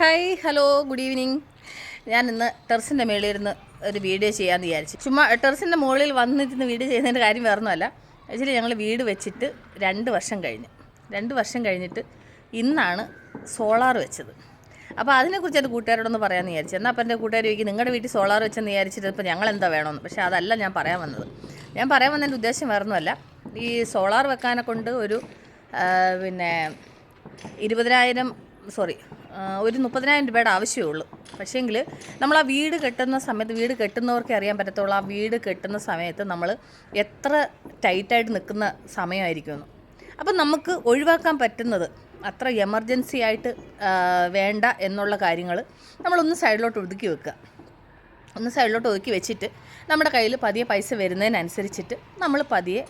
Hi hello good evening ഞാൻ ഇന്ന് ടെറസിന്റെ മേളിൽ ഇരുന്ന് ഒരു വീഡിയോ ചെയ്യാമെന്ന് വിചാരിച്ചു. ചുമ്മാ ടെറസിന്റെ മുകളിൽ വന്നിരുന്ന് വീഡിയോ ചെയ്യുന്നതിന്റെ കാര്യം വേറൊന്നുമല്ല. ആക്ച്വലി ഞങ്ങൾ വീട് വെച്ചിട്ട് രണ്ട് വർഷം കഴിഞ്ഞു. രണ്ട് വർഷം കഴിഞ്ഞിട്ട് ഇന്നാണ് സോളാർ വെച്ചത്. അപ്പോൾ അതിനെക്കുറിച്ച് എന്റെ കൂട്ടുകാരോടൊന്ന് പറയാമെന്ന് വിചാരിച്ചു. എന്നാൽ അപ്പം എന്റെ കൂട്ടുകാർ ചോദിക്കും നിങ്ങളുടെ വീട്ടിൽ സോളാർ വെച്ചെന്ന് വിചാരിച്ചിട്ട് ഇപ്പോൾ ഞങ്ങൾ എന്താ വേണമെന്ന് പക്ഷേ അതല്ല ഞാൻ പറയാൻ വന്നത്. ഞാൻ പറയാൻ വന്നതിന്റെ ഉദ്ദേശം വേറൊന്നുമല്ല. ഈ സോളാർ വെക്കാനെ കൊണ്ട് ഒരു പിന്നെ ഇരുപതിനായിരം സോറി ഒരു മുപ്പതിനായിരം രൂപയുടെ ആവശ്യമേ ഉള്ളൂ. പക്ഷേങ്കിൽ നമ്മൾ ആ വീട് കെട്ടുന്ന സമയത്ത് വീട് കെട്ടുന്നവർക്കേ അറിയാൻ പറ്റത്തുള്ളൂ ആ വീട് കെട്ടുന്ന സമയത്ത് നമ്മൾ എത്ര ടൈറ്റായിട്ട് നിൽക്കുന്ന സമയമായിരിക്കുമെന്ന്. അപ്പം നമുക്ക് ഒഴിവാക്കാൻ പറ്റുന്നത് അത്ര എമർജൻസി ആയിട്ട് വേണ്ട എന്നുള്ള കാര്യങ്ങൾ നമ്മളൊന്ന് സൈഡിലോട്ട് ഒതുക്കി വെക്കുക. ഒന്ന് സൈഡിലോട്ട് ഒതുക്കി വെച്ചിട്ട് നമ്മുടെ കയ്യിൽ പതിയെ പൈസ വരുന്നതിനനുസരിച്ചിട്ട് നമ്മൾ പതിയെ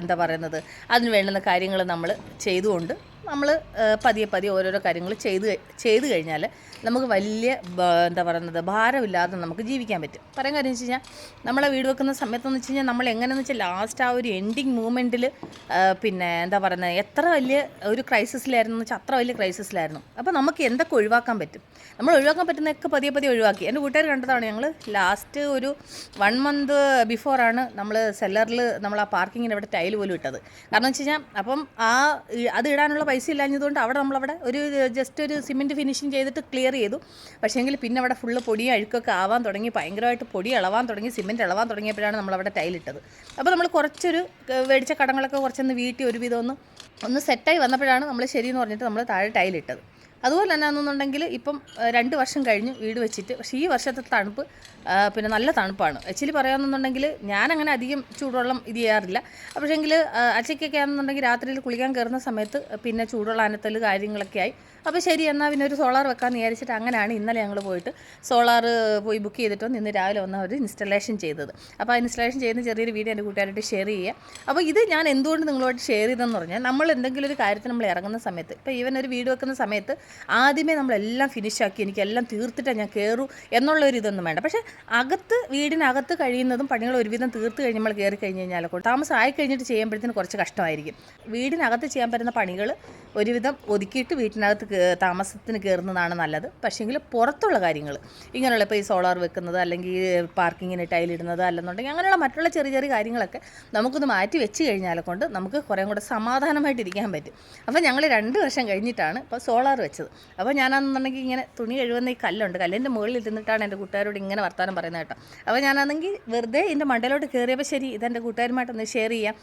എന്താ പറയുന്നത് അതിന് വേണ്ടുന്ന കാര്യങ്ങൾ നമ്മൾ ചെയ്തുകൊണ്ട് നമ്മൾ പതിയെ പതിയെ ഓരോരോ കാര്യങ്ങൾ ചെയ്ത് ചെയ്ത് കഴിഞ്ഞാൽ നമുക്ക് വലിയ എന്താ പറയുന്നത് ഭാരമില്ലാതെ നമുക്ക് ജീവിക്കാൻ പറ്റും. പറയാൻ കാര്യം വെച്ച് കഴിഞ്ഞാൽ നമ്മളെ വീട് വെക്കുന്ന സമയത്തെന്ന് വെച്ച് കഴിഞ്ഞാൽ നമ്മൾ എങ്ങനെയെന്ന് വെച്ചാൽ ലാസ്റ്റ് ആ ഒരു എൻഡിങ് മൂമെന്റിൽ പിന്നെ എന്താ പറയുന്നത് എത്ര വലിയ ഒരു ക്രൈസിസിലായിരുന്നു വെച്ചാൽ അത്ര വലിയ ക്രൈസിസിലായിരുന്നു അപ്പോൾ നമുക്ക് എന്തൊക്കെ ഒഴിവാക്കാൻ പറ്റും? നമ്മൾ ഒഴിവാക്കാൻ പറ്റുന്നതൊക്കെ പതിയെ പതിയെ ഒഴിവാക്കി. എന്റെ കൂട്ടുകാർ കണ്ടതാണ് ഞങ്ങൾ ലാസ്റ്റ് ഒരു വൺ മന്ത് ബിഫോറാണ് നമ്മൾ സെല്ലറിൽ നമ്മൾ ആ പാർക്കിങ്ങിന് അവിടെ ടൈൽ പോലും ഇട്ടത്. കാരണം വെച്ച് കഴിഞ്ഞാൽ അപ്പം ആ അത് ഇടാനുള്ള പൈസ ഇല്ലാഞ്ഞതുകൊണ്ട് അവിടെ നമ്മളവിടെ ഒരു ജസ്റ്റ് ഒരു സിമെന്റ് ഫിനിഷിങ് ചെയ്തിട്ട് ക്ലിയർ ചെയ്തു. പക്ഷേങ്കിൽ പിന്നെ അവിടെ ഫുള്ള് പൊടിയും അഴുക്കൊക്കെ ആവാൻ തുടങ്ങി. ഭയങ്കരമായിട്ട് പൊടി ഇളവാൻ തുടങ്ങി സിമെന്റ് ഇളവാൻ തുടങ്ങിയപ്പോഴാണ് നമ്മളവിടെ ടൈലിട്ടത് അപ്പോൾ നമ്മൾ കുറച്ചൊരു മേടിച്ച കടങ്ങളൊക്കെ കുറച്ചൊന്ന് വീട്ടി ഒരുവിധം ഒന്ന് ഒന്ന് സെറ്റായി വന്നപ്പോഴാണ് നമ്മൾ ശരിയെന്ന് പറഞ്ഞിട്ട് നമ്മൾ താഴെ ടൈലിട്ടത് അതുപോലെ തന്നെ എന്നുണ്ടെങ്കിൽ ഇപ്പം രണ്ട് വർഷം കഴിഞ്ഞു വീട് വെച്ചിട്ട്. പക്ഷേ ഈ വർഷത്തെ തണുപ്പ് പിന്നെ നല്ല തണുപ്പാണ്. ആക്ച്വലി പറയാമെന്നുണ്ടെങ്കിൽ ഞാനങ്ങനെ അധികം ചൂടുവെള്ളം ഇത് ചെയ്യാറില്ല. പക്ഷേങ്കിൽ അച്ചയ്ക്കൊക്കെ ആണെന്നുണ്ടെങ്കിൽ രാത്രിയിൽ കുളിക്കാൻ കയറുന്ന സമയത്ത് പിന്നെ ചൂടുള്ള അനത്തൽ കാര്യങ്ങളൊക്കെ ആയി. അപ്പോൾ ശരി എന്നാൽ പിന്നെ ഒരു സോളാർ വെക്കാമെന്ന് വിചാരിച്ചിട്ട് അങ്ങനെയാണ് ഇന്നലെ ഞങ്ങൾ പോയിട്ട് സോളാർ പോയി ബുക്ക് ചെയ്തിട്ട് ഇന്ന് രാവിലെ വന്ന ഒരു ഇൻസ്റ്റലേഷൻ ചെയ്തത്. അപ്പോൾ ആ ഇൻസ്റ്റലേഷൻ ചെയ്യുന്ന ചെറിയൊരു വീഡിയോ എന്റെ കൂട്ടുകാരായിട്ട് ഷെയർ ചെയ്യുക. അപ്പോൾ ഇത് ഞാൻ എന്തുകൊണ്ട് നിങ്ങളോട് ഷെയർ ചെയ്തെന്ന് പറഞ്ഞാൽ നമ്മൾ എന്തെങ്കിലും ഒരു കാര്യത്തിന് നമ്മൾ ഇറങ്ങുന്ന സമയത്ത് ഇപ്പോൾ ഈവൻ ഒരു വീട് വെക്കുന്ന സമയത്ത് ആദ്യമേ നമ്മളെല്ലാം ഫിനിഷാക്കി എനിക്കെല്ലാം തീർത്തിട്ടേ ഞാൻ കയറൂ എന്നുള്ള ഒരു ഇതൊന്നും വേണ്ട. പക്ഷേ അകത്ത് വീടിനകത്ത് കഴിയുന്നതും പണികൾ ഒരുവിധം തീർത്ത് കഴിഞ്ഞ് നമ്മൾ കയറി കഴിഞ്ഞ് കഴിഞ്ഞാൽ താമസം ആയി കഴിഞ്ഞിട്ട് ചെയ്യുമ്പോഴത്തേന് കുറച്ച് കഷ്ടമായിരിക്കും. വീടിനകത്ത് ചെയ്യാൻ പറ്റുന്ന പണികൾ ഒരുവിധം ഒതുക്കിയിട്ട് വീട്ടിനകത്ത് താമസത്തിന് കയറുന്നതാണ് നല്ലത്. പക്ഷേങ്കിൽ പുറത്തുള്ള കാര്യങ്ങൾ ഇങ്ങനെയുള്ള ഇപ്പോൾ ഈ സോളാർ വെക്കുന്നത് അല്ലെങ്കിൽ പാർക്കിങ്ങിന് ടൈലിടുന്നത് അല്ലെന്നുണ്ടെങ്കിൽ അങ്ങനെയുള്ള മറ്റുള്ള ചെറിയ ചെറിയ കാര്യങ്ങളൊക്കെ നമുക്കൊന്ന് മാറ്റി വെച്ച് കഴിഞ്ഞാൽ കൊണ്ട് നമുക്ക് കുറേ കൂടെ സമാധാനമായിട്ട് ഇരിക്കാൻ പറ്റും. അപ്പോൾ ഞങ്ങൾ രണ്ട് വർഷം കഴിഞ്ഞിട്ടാണ് ഇപ്പോൾ സോളാർ വെച്ചത്. അപ്പോൾ ഞാനാണെന്നുണ്ടെങ്കിൽ ഇങ്ങനെ തുണി കഴുകുന്ന ഈ കല്ലുണ്ട്. കല്ലിന്റെ മുകളിൽ ഇരുന്നിട്ടാണ് എന്റെ കൂട്ടുകാരോട് ഇങ്ങനെ വർത്തമാനം പറയുന്നത് കേട്ടോ. അപ്പോൾ ഞാനാണെങ്കിൽ വെറുതെ എന്റെ മണ്ടയിലോട്ട് കയറിയപ്പോൾ ശരി ഇതെന്റെ കൂട്ടുകാരുമായിട്ടൊന്ന് ഷെയർ ചെയ്യാം.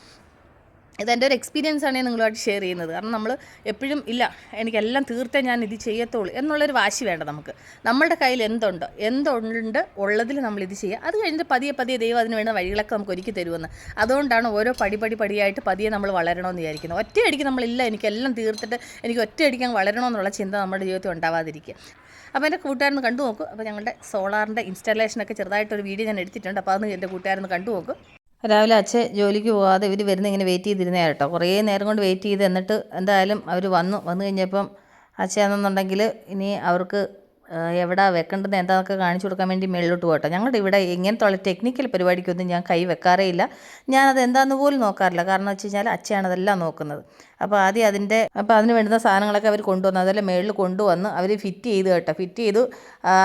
ഇതെന്റെ ഒരു എക്സ്പീരിയൻസ് ആണ് നിങ്ങളുമായിട്ട് ഷെയർ ചെയ്യുന്നത്. കാരണം നമ്മൾ എപ്പോഴും ഇല്ല എനിക്കെല്ലാം തീർത്തേ ഞാൻ ഇത് ചെയ്യത്തുള്ളൂ എന്നുള്ളൊരു വാശി വേണ്ട നമുക്ക്. നമ്മളുടെ കയ്യിൽ എന്തുണ്ട്? എന്തുണ്ട് ഉള്ളതിൽ നമ്മൾ ഇത് ചെയ്യുക. അത് കഴിഞ്ഞിട്ട് പതിയെ പതിയെ ദൈവം അതിന് വേണ്ട വഴികളൊക്കെ നമുക്ക് ഒരുക്കി തരുമെന്ന്. അതുകൊണ്ടാണ് ഓരോ പടി പടി പടിയായിട്ട് പതിയെ നമ്മൾ വളരണമെന്ന് വിചാരിക്കുന്നത്. ഒറ്റയടിക്ക് നമ്മളില്ല എനിക്കെല്ലാം തീർത്തിട്ട് എനിക്ക് ഒറ്റയടിക്ക് അങ്ങ് വളരണമെന്നുള്ള ചിന്ത നമ്മുടെ ജീവിതത്തിൽ ഉണ്ടാവാതിരിക്കുക. അപ്പോൾ എന്റെ കൂട്ടുകാരന് കണ്ടു നോക്കും. അപ്പോൾ ഞങ്ങളുടെ സോളാറിന്റെ ഇൻസ്റ്റാളേഷനൊക്കെ ചെറുതായിട്ടൊരു വീഡിയോ ഞാൻ എടുത്തിട്ടുണ്ട്. അപ്പോൾ അതൊന്ന് എന്റെ കൂട്ടുകാരന് കണ്ടു നോക്കും. രാവിലെ അച്ഛൻ ജോലിക്ക് പോകാതെ ഇവർ വരുന്ന ഇങ്ങനെ വെയിറ്റ് ചെയ്തിരുന്നേ കേട്ടോ. കുറേ നേരം കൊണ്ട് വെയിറ്റ് ചെയ്ത് എന്നിട്ട് എന്തായാലും അവർ വന്നു. വന്നു കഴിഞ്ഞപ്പം അച്ഛനെന്നുണ്ടെങ്കിൽ ഇനി അവർക്ക് എവിടെ വെക്കേണ്ടത് എന്താണെന്നൊക്കെ കാണിച്ചു കൊടുക്കാൻ വേണ്ടി മേളിലോട്ട് പോകട്ടെ. ഞങ്ങളുടെ ഇവിടെ ഇങ്ങനത്തെ ടെക്നിക്കൽ പരിപാടിക്കൊന്നും ഞാൻ കൈ വെക്കാറേ ഇല്ല. ഞാനത് എന്താണെന്ന് പോലും നോക്കാറില്ല. കാരണം വെച്ച് കഴിഞ്ഞാൽ അച്ഛയാണ് അതെല്ലാം നോക്കുന്നത്. അപ്പോൾ ആദ്യം അതിന്റെ അപ്പോൾ അതിന് വേണ്ടുന്ന സാധനങ്ങളൊക്കെ അവർ കൊണ്ടുവന്നു. അതെല്ലാം മേളിൽ കൊണ്ടുവന്ന് അവർ ഫിറ്റ് ചെയ്ത് കേട്ടോ. ഫിറ്റ് ചെയ്തു.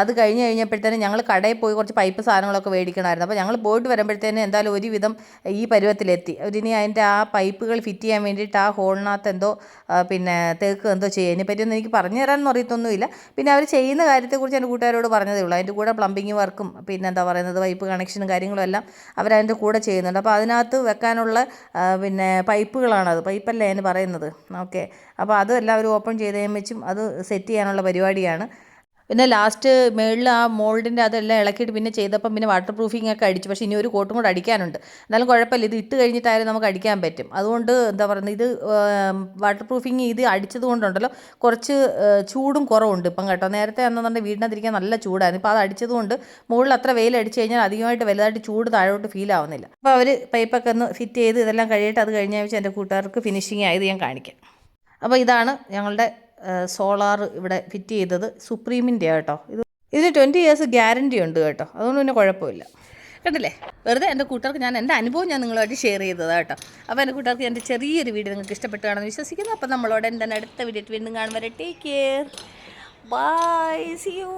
അത് കഴിഞ്ഞ് കഴിഞ്ഞപ്പോഴത്തേനും ഞങ്ങൾ കടയിൽ പോയി കുറച്ച് പൈപ്പ് സാധനങ്ങളൊക്കെ മേടിക്കണമായിരുന്നു. അപ്പോൾ ഞങ്ങൾ പോയിട്ട് വരുമ്പോഴത്തേനും എന്തായാലും ഒരുവിധം ഈ പരുവത്തിലെത്തി. ഇനി അതിന്റെ ആ പൈപ്പുകൾ ഫിറ്റ് ചെയ്യാൻ വേണ്ടിയിട്ട് ആ ഹോളിനകത്ത് എന്തോ പിന്നെ തേക്ക് എന്തോ ചെയ്യുക. ഇതിനെപ്പറ്റിയൊന്നും എനിക്ക് പറഞ്ഞു തരാനൊന്നും അറിയത്തൊന്നുമില്ല. പിന്നെ അവർ ചെയ്യുന്ന കാര്യത്തെക്കുറിച്ച് എന്റെ കൂട്ടുകാരോട് പറഞ്ഞതേ ഉള്ളൂ. അതിന്റെ കൂടെ പ്ലംബിങ് വർക്കും പിന്നെ എന്താ പറയുന്നത് പൈപ്പ് കണക്ഷനും കാര്യങ്ങളും എല്ലാം അവരതിന്റെ കൂടെ ചെയ്യുന്നുണ്ട്. അപ്പോൾ അതിനകത്ത് വെക്കാനുള്ള പിന്നെ പൈപ്പുകളാണത്. പൈപ്പല്ലേ അതിന് പറയുന്നത്. ഓക്കെ അപ്പോൾ അതും എല്ലാവരും ഓപ്പൺ ചെയ്ത് കഴിയുമ്പോഴേക്കും അത് സെറ്റ് ചെയ്യാനുള്ള പരിപാടിയാണ്. പിന്നെ ലാസ്റ്റ് മേളിൽ ആ മോൾഡിന്റെ അതെല്ലാം ഇളക്കിയിട്ട് പിന്നെ ചെയ്തപ്പം പിന്നെ വാട്ടർ പ്രൂഫിംഗ് ഒക്കെ അടിച്ചു. പക്ഷേ ഇനി ഒരു കോട്ടും കൂടെ അടിക്കാനുണ്ട്. എന്നാലും കുഴപ്പമില്ല. ഇത് ഇട്ട് കഴിഞ്ഞിട്ടായാലും നമുക്ക് അടിക്കാൻ പറ്റും. അതുകൊണ്ട് എന്താ പറയുന്നത് ഇത് വാട്ടർ പ്രൂഫിങ് ഇത് അടിച്ചത് കൊണ്ടുണ്ടല്ലോ. കുറച്ച് ചൂടും കുറവുണ്ട് ഇപ്പം കേട്ടോ. നേരത്തെ എന്നുണ്ടെങ്കിൽ വീടിനകത്തിരിക്കാൻ നല്ല ചൂടായിരുന്നു. ഇപ്പോൾ അത് അടിച്ചത് കൊണ്ട് മുകളിൽ അത്ര വെയിൽ അടിച്ച് കഴിഞ്ഞാൽ അധികമായിട്ട് വലുതായിട്ട് ചൂട് താഴോട്ട് ഫീൽ ആവുന്നില്ല. അപ്പോൾ അവർ പൈപ്പൊക്കെ ഒന്ന് ഫിറ്റ് ചെയ്ത് ഇതെല്ലാം കഴിയിട്ട്. അത് കഴിഞ്ഞ ആഴ്ച എന്റെ കൂട്ടുകാർക്ക് ഫിനിഷിങ് ആയത് ഞാൻ കാണിക്കാം. അപ്പോൾ ഇതാണ് ഞങ്ങളുടെ സോളാർ ഇവിടെ ഫിറ്റ് ചെയ്തത് സുപ്രീമിന്റെ കേട്ടോ ഇത് ഇതിന് ട്വന്റി ഇയേഴ്സ് ഗ്യാരണ്ടി ഉണ്ട് കേട്ടോ. അതുകൊണ്ട് പിന്നെ കുഴപ്പമില്ല. കണ്ടില്ലേ വെറുതെ എന്റെ കൂട്ടുകാർക്ക് ഞാൻ എന്റെ അനുഭവം ഞാൻ നിങ്ങളുമായിട്ട് ഷെയർ ചെയ്തത് കേട്ടോ. അപ്പോൾ എന്റെ കൂട്ടുകാർക്ക് എന്റെ ചെറിയൊരു വീഡിയോ നിങ്ങൾക്ക് ഇഷ്ടപ്പെട്ടാണെന്ന് വിശ്വസിക്കുന്നു. അപ്പോൾ നമ്മളോട് എന്റെ അടുത്ത വീഡിയോ വീണ്ടും കാണുമ്പോൾ take care bye see you